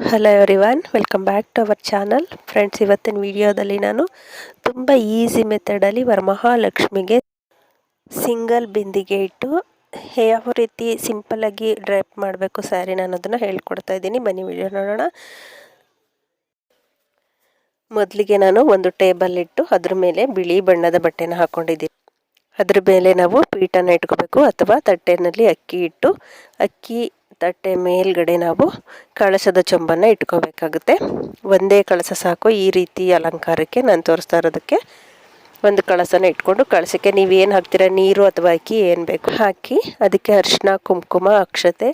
Hello everyone welcome back to our channel friends ಇವತ್ತಿನ ವಿಡಿಯೋದಲ್ಲಿ ನಾನು ತುಂಬ ಈಸಿ ಮೆಥಡಲ್ಲಿ ವರಮಹಾಲಕ್ಷ್ಮಿಗೆ ಸಿಂಗಲ್ ಬಿಂದಿಗೆ ಇಟ್ಟು ಯಾವ ರೀತಿ ಸಿಂಪಲ್ಲಾಗಿ ಡ್ರೈಪ್ ಮಾಡಬೇಕು ಸ್ಯಾರಿ ನಾನು ಅದನ್ನು ಹೇಳ್ಕೊಡ್ತಾ ಇದ್ದೀನಿ. ಬನ್ನಿ ವಿಡಿಯೋ ನೋಡೋಣ. ಮೊದಲಿಗೆ ನಾನು ಒಂದು ಟೇಬಲ್ ಇಟ್ಟು ಅದ್ರ ಮೇಲೆ ಬಿಳಿ ಬಣ್ಣದ ಬಟ್ಟೆನ ಹಾಕ್ಕೊಂಡಿದ್ದೀನಿ ಅದ್ರ ಮೇಲೆ ನಾವು ಪೀಠನ ಇಟ್ಕೋಬೇಕು ಅಥವಾ ತಟ್ಟೆನಲ್ಲಿ ಅಕ್ಕಿ ಇಟ್ಟು ಅಕ್ಕಿ ತಟ್ಟೆ ಮೇಲ್ಗಡೆ ನಾವು ಕಳಸದ ಚೊಂಬನ್ನು ಇಟ್ಕೋಬೇಕಾಗುತ್ತೆ. ಒಂದೇ ಕಳಸ ಸಾಕು, ಈ ರೀತಿ ಅಲಂಕಾರಕ್ಕೆ ನಾನು ತೋರಿಸ್ತಾ ಇರೋದಕ್ಕೆ. ಒಂದು ಕಳಸನ ಇಟ್ಕೊಂಡು ಕಳಸಕ್ಕೆ ನೀವೇನು ಹಾಕ್ತೀರಾ? ನೀರು ಅಥವಾ ಅಕ್ಕಿ ಏನು ಬೇಕು? ಹಾಕಿ ಅದಕ್ಕೆ ಅರಿಶಿನ ಕುಂಕುಮ, ಅಕ್ಷತೆ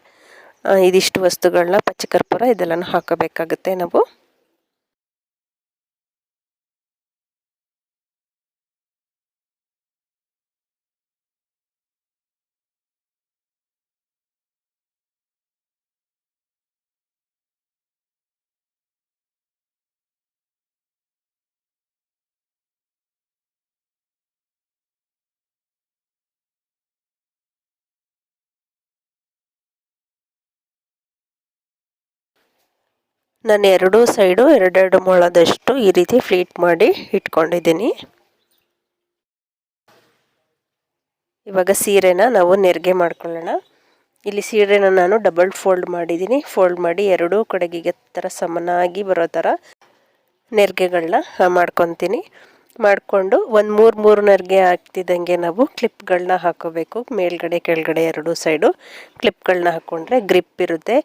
ಇದಿಷ್ಟು ವಸ್ತುಗಳನ್ನ ಪಚ್ಚಕರ್ಪೂರ ಇದೆಲ್ಲನೂ ಹಾಕಬೇಕಾಗುತ್ತೆ ನಾವು. ನಾನು ಎರಡೂ ಸೈಡು ಎರಡೆರಡು ಮೊಳದಷ್ಟು ಈ ರೀತಿ ಫ್ಲೀಟ್ ಮಾಡಿ ಇಟ್ಕೊಂಡಿದ್ದೀನಿ. ಇವಾಗ ಸೀರೆನ ನಾವು ನೆರಿಗೆ ಮಾಡ್ಕೊಳ್ಳೋಣ. ಇಲ್ಲಿ ಸೀರೆನ ನಾನು ಡಬಲ್ ಫೋಲ್ಡ್ ಮಾಡಿದ್ದೀನಿ. ಫೋಲ್ಡ್ ಮಾಡಿ ಎರಡೂ ಕಡೆಗೆ ಥರ ಸಮನಾಗಿ ಬರೋ ಥರ ನೆರಿಗೆಗಳನ್ನ ಮಾಡ್ಕೊತೀನಿ. ಮಾಡಿಕೊಂಡು ಒಂದು ಮೂರು ಮೂರು ನೆರಿಗೆ ಹಾಕ್ತಿದ್ದಂಗೆ ನಾವು ಕ್ಲಿಪ್ಗಳನ್ನ ಹಾಕೋಬೇಕು. ಮೇಲ್ಗಡೆ ಕೆಳಗಡೆ ಎರಡೂ ಸೈಡು ಕ್ಲಿಪ್ಗಳನ್ನ ಹಾಕ್ಕೊಂಡ್ರೆ ಗ್ರಿಪ್ ಇರುತ್ತೆ.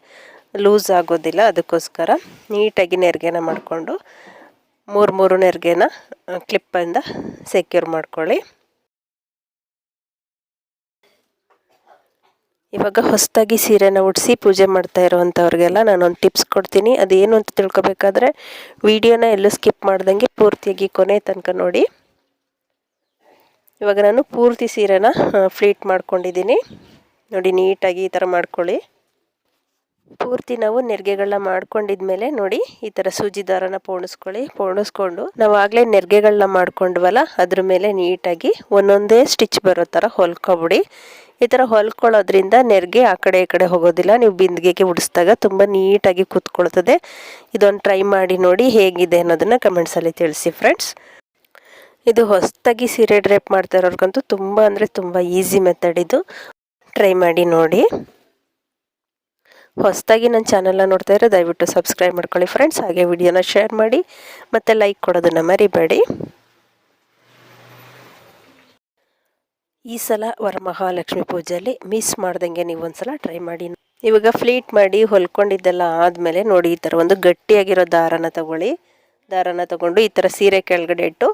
ಲೂಸ್ ಆಗೋದಿಲ್ಲ, ಅದಕ್ಕೋಸ್ಕರ ನೀಟಾಗಿ ನೆರಿಗೆನ ಮಾಡಿಕೊಂಡು ಮೂರು ಮೂರು ನೆರಿಗೆನ ಕ್ಲಿಪ್ಪಿಂದ ಸೆಕ್ಯೂರ್ ಮಾಡ್ಕೊಳ್ಳಿ. ಇವಾಗ ಹೊಸದಾಗಿ ಸೀರೆನ ಉಡಿಸಿ ಪೂಜೆ ಮಾಡ್ತಾ ಇರೋವಂಥವ್ರಿಗೆಲ್ಲ ನಾನೊಂದು ಟಿಪ್ಸ್ ಕೊಡ್ತೀನಿ. ಅದೇನು ಅಂತ ತಿಳ್ಕೊಬೇಕಾದ್ರೆ ವಿಡಿಯೋನ ಎಲ್ಲೂ ಸ್ಕಿಪ್ ಮಾಡ್ದಂಗೆ ಪೂರ್ತಿಯಾಗಿ ಕೊನೆ ತನಕ ನೋಡಿ. ಇವಾಗ ನಾನು ಪೂರ್ತಿ ಸೀರೆನ ಫ್ಲೀಟ್ ಮಾಡ್ಕೊಂಡಿದ್ದೀನಿ. ನೋಡಿ, ನೀಟಾಗಿ ಈ ಥರ ಮಾಡ್ಕೊಳ್ಳಿ. ಪೂರ್ತಿ ನಾವು ನೆರಿಗೆಗಳನ್ನ ಮಾಡ್ಕೊಂಡಿದ್ಮೇಲೆ ನೋಡಿ ಈ ಥರ ಸೂಜಿ ದಾರನ ಪೋಣಿಸ್ಕೊಳ್ಳಿ, ಪೋಣಿಸ್ಕೊಂಡು ನಾವು ಆಗಲೇ ನೆರಿಗೆಗಳನ್ನ ಮಾಡ್ಕೊಂಡ್ವಲ್ಲ, ಅದ್ರ ಮೇಲೆ ನೀಟಾಗಿ ಒಂದೊಂದೇ ಸ್ಟಿಚ್ ಬರೋ ಥರ ಹೊಲ್ಕೊಬಿಡಿ. ಈ ಥರ ಹೊಲ್ಕೊಳ್ಳೋದ್ರಿಂದ ನೆರಿಗೆ ಆ ಕಡೆ ಈ ಕಡೆ ಹೋಗೋದಿಲ್ಲ, ನೀವು ಬಿಂದಿಗೆಗೆ ಉಡಿಸಿದಾಗ ತುಂಬ ನೀಟಾಗಿ ಕೂತ್ಕೊಳ್ತದೆ. ಇದೊಂದು ಟ್ರೈ ಮಾಡಿ ನೋಡಿ ಹೇಗಿದೆ ಅನ್ನೋದನ್ನು ಕಮೆಂಟ್ಸಲ್ಲಿ ತಿಳಿಸಿ ಫ್ರೆಂಡ್ಸ್ ಇದು ಹೊಸದಾಗಿ ಸೀರೆ ಡ್ರೈಪ್ ಮಾಡ್ತಾ ಇರೋರ್ಗಂತೂ ತುಂಬ ಅಂದರೆ ತುಂಬ ಈಸಿ ಮೆಥಡ್ ಇದು. ಟ್ರೈ ಮಾಡಿ ನೋಡಿ. ಹೊಸದಾಗಿ ನನ್ನ ಚಾನಲ್ನ ನೋಡ್ತಾ ಇದ್ರೆ ದಯವಿಟ್ಟು ಸಬ್ಸ್ಕ್ರೈಬ್ ಮಾಡ್ಕೊಳ್ಳಿ ಫ್ರೆಂಡ್ಸ್ ಹಾಗೆ ವಿಡಿಯೋನ ಶೇರ್ ಮಾಡಿ ಮತ್ತು ಲೈಕ್ ಕೊಡೋದನ್ನು ಮರಿಬೇಡಿ. ಈ ಸಲ ವರಮಹಾಲಕ್ಷ್ಮಿ ಪೂಜೆಯಲ್ಲಿ ಮಿಸ್ ಮಾಡ್ದಂಗೆ ನೀವು ಒಂದ್ಸಲ ಟ್ರೈ ಮಾಡಿ. ಇವಾಗ ಫ್ಲೀಟ್ ಮಾಡಿ ಹೊಲ್ಕೊಂಡಿದ್ದೆಲ್ಲ ಆದಮೇಲೆ ನೋಡಿ ಈ ಥರ ಒಂದು ಗಟ್ಟಿಯಾಗಿರೋ ದಾರನ ತಗೊಳ್ಳಿ. ದಾರನ ತಗೊಂಡು ಈ ಥರ ಸೀರೆ ಕೆಳಗಡೆ ಇಟ್ಟು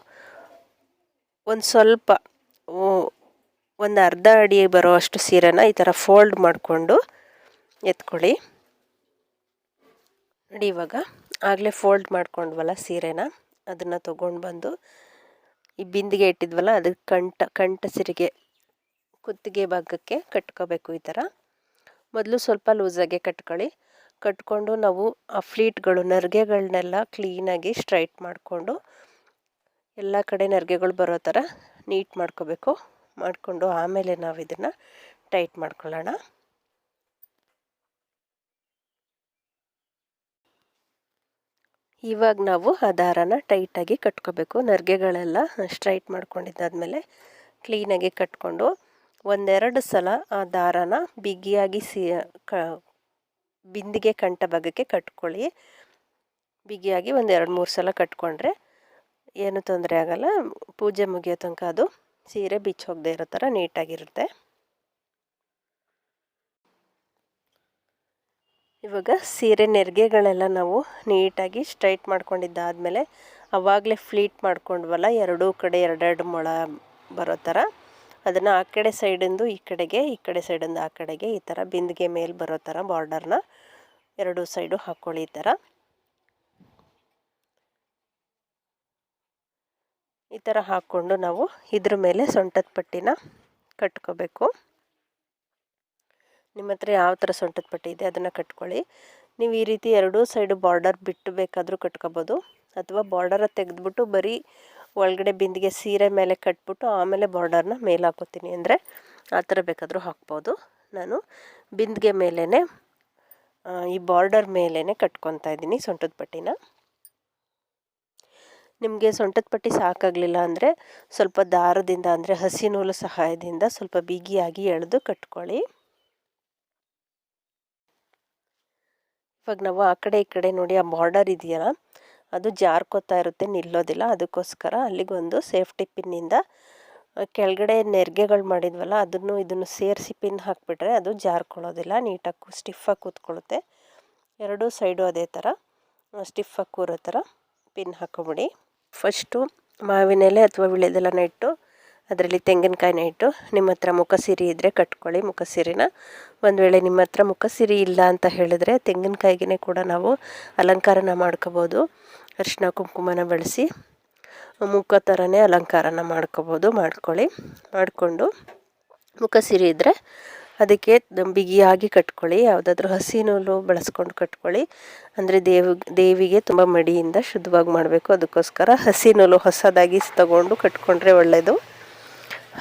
ಒಂದು ಸ್ವಲ್ಪ ಒಂದು ಅರ್ಧ ಅಡಿ ಬರೋ ಅಷ್ಟು ಸೀರೆನ ಈ ಥರ ಫೋಲ್ಡ್ ಮಾಡಿಕೊಂಡು ಎತ್ಕೊಳ್ಳಿ. ನೋಡಿ ಇವಾಗ ಆಗಲೇ ಫೋಲ್ಡ್ ಮಾಡ್ಕೊಂಡ್ವಲ್ಲ ಸೀರೆನ, ಅದನ್ನು ತೊಗೊಂಡು ಬಂದು ಈ ಬಿಂದಿಗೆ ಇಟ್ಟಿದ್ವಲ್ಲ ಅದಕ್ಕೆ ಕಂಟ ಕಂಟ ಸಿರಿಗೆ, ಕುತ್ತಿಗೆ ಭಾಗಕ್ಕೆ ಕಟ್ಕೋಬೇಕು ಈ ಥರ. ಮೊದಲು ಸ್ವಲ್ಪ ಲೂಸಾಗೆ ಕಟ್ಕೊಳ್ಳಿ. ಕಟ್ಕೊಂಡು ನಾವು ಆ ಫ್ಲೀಟ್ಗಳು ನರಿಗೆಗಳನ್ನೆಲ್ಲ ಕ್ಲೀನಾಗಿ ಸ್ಟ್ರೈಟ್ ಮಾಡಿಕೊಂಡು ಎಲ್ಲ ಕಡೆ ನರಿಗೆಗಳು ಬರೋ ಥರ ನೀಟ್ ಮಾಡ್ಕೋಬೇಕು. ಮಾಡಿಕೊಂಡು ಆಮೇಲೆ ನಾವು ಇದನ್ನು ಟೈಟ್ ಮಾಡ್ಕೊಳ್ಳೋಣ. ಇವಾಗ ನಾವು ಆ ದಾರನ ಟೈಟಾಗಿ ಕಟ್ಕೋಬೇಕು. ನರ್ಗೆಗಳೆಲ್ಲ ಸ್ಟ್ರೈಟ್ ಮಾಡ್ಕೊಂಡಿದ್ದಾದಮೇಲೆ ಕ್ಲೀನಾಗಿ ಕಟ್ಕೊಂಡು ಒಂದೆರಡು ಸಲ ಆ ದಾರನ ಬಿಗಿಯಾಗಿ ಸಿ, ಕ, ಬಿಂದಿಗೆ ಕಂಠ ಭಾಗಕ್ಕೆ ಕಟ್ಕೊಳ್ಳಿ. ಬಿಗಿಯಾಗಿ ಒಂದು ಎರಡು ಮೂರು ಸಲ ಕಟ್ಕೊಂಡ್ರೆ ಏನು ತೊಂದರೆ ಆಗೋಲ್ಲ. ಪೂಜೆ ಮುಗಿಯೋ ತನಕ ಅದು ಸೀರೆ ಬಿಚ್ಚೋಗದೆ ಇರೋ ಥರ ನೀಟಾಗಿರುತ್ತೆ ಇವಾಗ ಸೀರೆ ನೆರಿಗೆಗಳೆಲ್ಲ ನಾವು ನೀಟಾಗಿ ಸ್ಟ್ರೈಟ್ ಮಾಡ್ಕೊಂಡಿದ್ದಾದಮೇಲೆ ಅವಾಗಲೇ ಫ್ಲೀಟ್ ಮಾಡ್ಕೊಂಡ್ವಲ್ಲ, ಎರಡೂ ಕಡೆ ಎರಡೆರಡು ಮೊಳ ಬರೋ ಥರ. ಅದನ್ನು ಆ ಕಡೆ ಸೈಡಿಂದು ಈ ಕಡೆಗೆ, ಈ ಕಡೆ ಸೈಡಿಂದ ಆ ಕಡೆಗೆ ಈ ಥರ ಬಿಂದಿಗೆ ಮೇಲೆ ಬರೋ ಥರ ಬಾರ್ಡರ್ನ ಎರಡೂ ಸೈಡು ಹಾಕ್ಕೊಳ್ಳಿ ಈ ಥರ. ಈ ಥರ ಹಾಕ್ಕೊಂಡು ನಾವು ಇದ್ರ ಮೇಲೆ ಸೊಂಟದ ಪಟ್ಟಿನ ಕಟ್ಕೋಬೇಕು. ನಿಮ್ಮ ಹತ್ರ ಯಾವ ಥರ ಸೊಂಟದ ಪಟ್ಟಿ ಇದೆ ಅದನ್ನು ಕಟ್ಕೊಳ್ಳಿ. ನೀವು ಈ ರೀತಿ ಎರಡೂ ಸೈಡು ಬಾರ್ಡರ್ ಬಿಟ್ಟು ಬೇಕಾದರೂ ಕಟ್ಕೋಬೋದು. ಅಥವಾ ಬಾರ್ಡರ ತೆಗೆದ್ಬಿಟ್ಟು ಬರೀ ಒಳಗಡೆ ಬಿಂದಿಗೆ ಸೀರೆ ಮೇಲೆ ಕಟ್ಬಿಟ್ಟು ಆಮೇಲೆ ಬಾರ್ಡರ್ನ ಮೇಲೆ ಹಾಕೋತೀನಿ. ಅಂದರೆ ಆ ಥರ ಬೇಕಾದರೂ ಹಾಕ್ಬೋದು. ನಾನು ಬಿಂದಿಗೆ ಮೇಲೇ ಈ ಬಾರ್ಡರ್ ಮೇಲೇ ಕಟ್ಕೊತಾ ಇದ್ದೀನಿ ಸೊಂಟದ ಪಟ್ಟಿನ. ನಿಮಗೆ ಸೊಂಟದ ಪಟ್ಟಿ ಸಾಕಾಗಲಿಲ್ಲ ಅಂದರೆ ಸ್ವಲ್ಪ ದಾರದಿಂದ ಅಂದರೆ ಹಸಿ ನೂಲು ಸಹಾಯದಿಂದ ಸ್ವಲ್ಪ ಬಿಗಿಯಾಗಿ ಎಳೆದು ಕಟ್ಕೊಳ್ಳಿ. ಇವಾಗ ನಾವು ಆ ಕಡೆ ಈ ಕಡೆ ನೋಡಿ ಆ ಬಾರ್ಡರ್ ಇದೆಯಲ್ಲ, ಅದು ಜಾರ್ಕೋತಾ ಇರುತ್ತೆ, ನಿಲ್ಲೋದಿಲ್ಲ. ಅದಕ್ಕೋಸ್ಕರ ಅಲ್ಲಿಗೊಂದು ಸೇಫ್ಟಿ ಪಿನ್ನಿಂದ ಕೆಳಗಡೆ ನೆರಿಗೆಗಳು ಮಾಡಿದ್ವಲ್ಲ, ಅದನ್ನು ಇದನ್ನು ಸೇರಿಸಿ ಪಿನ್ ಹಾಕಿಬಿಟ್ರೆ ಅದು ಜಾರ್ಕೊಳ್ಳೋದಿಲ್ಲ. ನೀಟಾಗಿ ಸ್ಟಿಫಾಗಿ ಕೂತ್ಕೊಳ್ಳುತ್ತೆ. ಎರಡೂ ಸೈಡು ಅದೇ ಥರ ಸ್ಟಿಫಾಗಿ ಕೂರೋ ಥರ ಪಿನ್ ಹಾಕೊಬಿಡಿ ಫಸ್ಟು ಮಾವಿನೆಲೆ ಅಥವಾ ವಿಳೆದೆಲ್ಲನ ಇಟ್ಟು ಅದರಲ್ಲಿ ತೆಂಗಿನಕಾಯಿನ ಇಟ್ಟು ನಿಮ್ಮ ಹತ್ರ ಮುಖಸಿರಿ ಇದ್ದರೆ ಕಟ್ಕೊಳ್ಳಿ ಮುಖಸಿರಿನ ಒಂದು ವೇಳೆ ನಿಮ್ಮ ಹತ್ರ ಮುಖಸಿರಿ ಇಲ್ಲ ಅಂತ ಹೇಳಿದ್ರೆ ತೆಂಗಿನಕಾಯಿಗೆ ಕೂಡ ನಾವು ಅಲಂಕಾರನ ಮಾಡ್ಕೋಬೋದು. ಅರಿಶಿನ ಕುಂಕುಮನ ಬಳಸಿ ಮುಖ ಥರನೇ ಅಲಂಕಾರನ ಮಾಡ್ಕೋಬೋದು. ಮಾಡ್ಕೊಳ್ಳಿ. ಮಾಡಿಕೊಂಡು ಮುಖಸಿರಿ ಇದ್ದರೆ ಅದಕ್ಕೆ ಬಿಗಿಯಾಗಿ ಕಟ್ಕೊಳ್ಳಿ. ಯಾವುದಾದ್ರೂ ಹಸಿ ನೂಲು ಬಳಸ್ಕೊಂಡು ಕಟ್ಕೊಳ್ಳಿ. ಅಂದರೆ ದೇವ, ದೇವಿಗೆ ತುಂಬ ಮಡಿಯಿಂದ ಶುದ್ಧವಾಗಿ ಮಾಡಬೇಕು. ಅದಕ್ಕೋಸ್ಕರ ಹಸಿ ನೂಲು ಹೊಸದಾಗಿ ತಗೊಂಡು ಕಟ್ಕೊಂಡ್ರೆ ಒಳ್ಳೆಯದು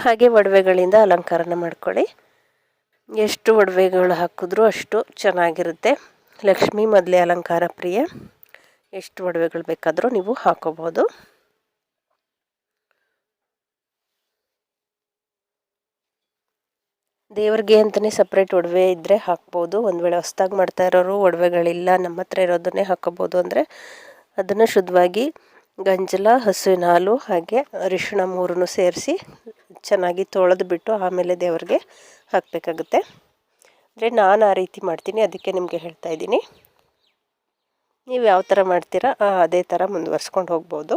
ಹಾಗೆ ಒಡವೆಗಳಿಂದ ಅಲಂಕಾರನ ಮಾಡ್ಕೊಳ್ಳಿ. ಎಷ್ಟು ಒಡವೆಗಳು ಹಾಕಿದ್ರೂ ಅಷ್ಟು ಚೆನ್ನಾಗಿರುತ್ತೆ. ಲಕ್ಷ್ಮಿ ಮೊದಲೇ ಅಲಂಕಾರ ಪ್ರಿಯ. ಎಷ್ಟು ಒಡವೆಗಳು ಬೇಕಾದರೂ ನೀವು ಹಾಕೋಬೋದು ದೇವ್ರಿಗೆ ಅಂತಲೇ ಸಪ್ರೇಟ್ ಒಡವೆ ಇದ್ದರೆ ಹಾಕ್ಬೋದು. ಒಂದು ವೇಳೆ ಹೊಸ್ದಾಗಿ ಮಾಡ್ತಾ ಇರೋರು ಒಡವೆಗಳಿಲ್ಲ, ನಮ್ಮ ಹತ್ರ ಇರೋದನ್ನೇ ಹಾಕೋಬೋದು ಅಂದರೆ ಅದನ್ನು ಶುದ್ಧವಾಗಿ ಗಂಜಲ, ಹಸುವಿನ ಹಾಲು ಹಾಗೆ ಅರಿಶಿಣ ಮೂರನ್ನು ಸೇರಿಸಿ ಚೆನ್ನಾಗಿ ತೊಳೆದು ಬಿಟ್ಟು ಆಮೇಲೆ ದೇವ್ರಿಗೆ ಹಾಕಬೇಕಾಗುತ್ತೆ. ಅಂದರೆ ನಾನು ಆ ರೀತಿ ಮಾಡ್ತೀನಿ, ಅದಕ್ಕೆ ನಿಮಗೆ ಹೇಳ್ತಾ ಇದ್ದೀನಿ. ನೀವು ಯಾವ ಥರ ಮಾಡ್ತೀರಾ ಅದೇ ಥರ ಮುಂದುವರ್ಸ್ಕೊಂಡು ಹೋಗ್ಬೋದು.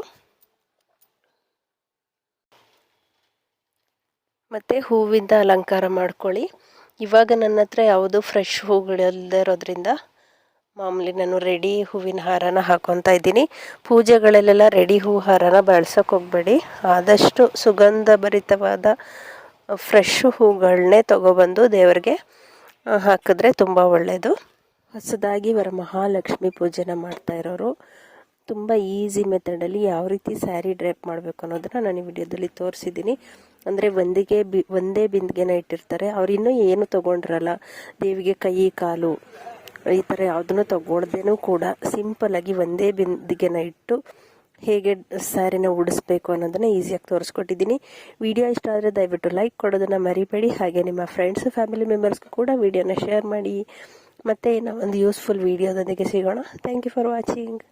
ಮತ್ತು ಹೂವಿಂದ ಅಲಂಕಾರ ಮಾಡ್ಕೊಳ್ಳಿ. ಇವಾಗ ನನ್ನ ಹತ್ರ ಯಾವುದು ಫ್ರೆಶ್ ಹೂಗಳಿಲ್ಲದೆ ಇರೋದ್ರಿಂದ ಮಾಮೂಲಿ ನಾನು ರೆಡಿ ಹೂವಿನ ಹಾರನ ಹಾಕೊತಾ ಇದ್ದೀನಿ. ಪೂಜೆಗಳಲ್ಲೆಲ್ಲ ರೆಡಿ ಹೂ ಹಾರನ ಬಳಸೋಕೆ ಹೋಗಬೇಡಿ. ಆದಷ್ಟು ಸುಗಂಧ ಭರಿತವಾದ ಫ್ರೆಶ್ ಹೂಗಳನ್ನೇ ತೊಗೊಬಂದು ದೇವರಿಗೆ ಹಾಕಿದ್ರೆ ತುಂಬ ಒಳ್ಳೆಯದು ಹೊಸದಾಗಿ ವರಮಹಾಲಕ್ಷ್ಮಿ ಪೂಜೆನ ಮಾಡ್ತಾ ಇರೋರು, ತುಂಬ ಈಸಿ ಮೆಥಡಲ್ಲಿ ಯಾವ ರೀತಿ ಸ್ಯಾರಿ ಡ್ರೈಪ್ ಮಾಡಬೇಕು ಅನ್ನೋದನ್ನ ನಾನು ಈ ವಿಡಿಯೋದಲ್ಲಿ ತೋರಿಸಿದ್ದೀನಿ. ಅಂದರೆ ಒಂದಿಗೆ ಬಿ, ಒಂದೇ ಬಿಂದಿಗೆನ ಇಟ್ಟಿರ್ತಾರೆ. ಅವ್ರು ಇನ್ನೂ ಏನು ತೊಗೊಂಡ್ರಲ್ಲ ದೇವಿಗೆ ಕೈ, ಕಾಲು ಈ ಥರ ಯಾವುದನ್ನು ತಗೊಳ್ದೇನೂ ಕೂಡ ಸಿಂಪಲ್ಲಾಗಿ ಒಂದೇ ಬಿಂದಿಗೆನ ಇಟ್ಟು ಹೇಗೆ ಸ್ಯಾರಿನ ಉಡಿಸ್ಬೇಕು ಅನ್ನೋದನ್ನು ಈಸಿಯಾಗಿ ತೋರಿಸ್ಕೊಟ್ಟಿದ್ದೀನಿ. ವಿಡಿಯೋ ಇಷ್ಟ ಆದರೆ ದಯವಿಟ್ಟು ಲೈಕ್ ಕೊಡೋದನ್ನು ಮರಿಬೇಡಿ. ಹಾಗೆ ನಿಮ್ಮ ಫ್ರೆಂಡ್ಸ್ ಫ್ಯಾಮಿಲಿ ಮೆಂಬರ್ಸ್ಗೂ ಕೂಡ ವಿಡಿಯೋನ ಶೇರ್ ಮಾಡಿ. ಮತ್ತೆ ನಾವು ಒಂದು ಯೂಸ್ಫುಲ್ ವಿಡಿಯೋದೊಂದಿಗೆ ಸಿಗೋಣ. Thank you for watching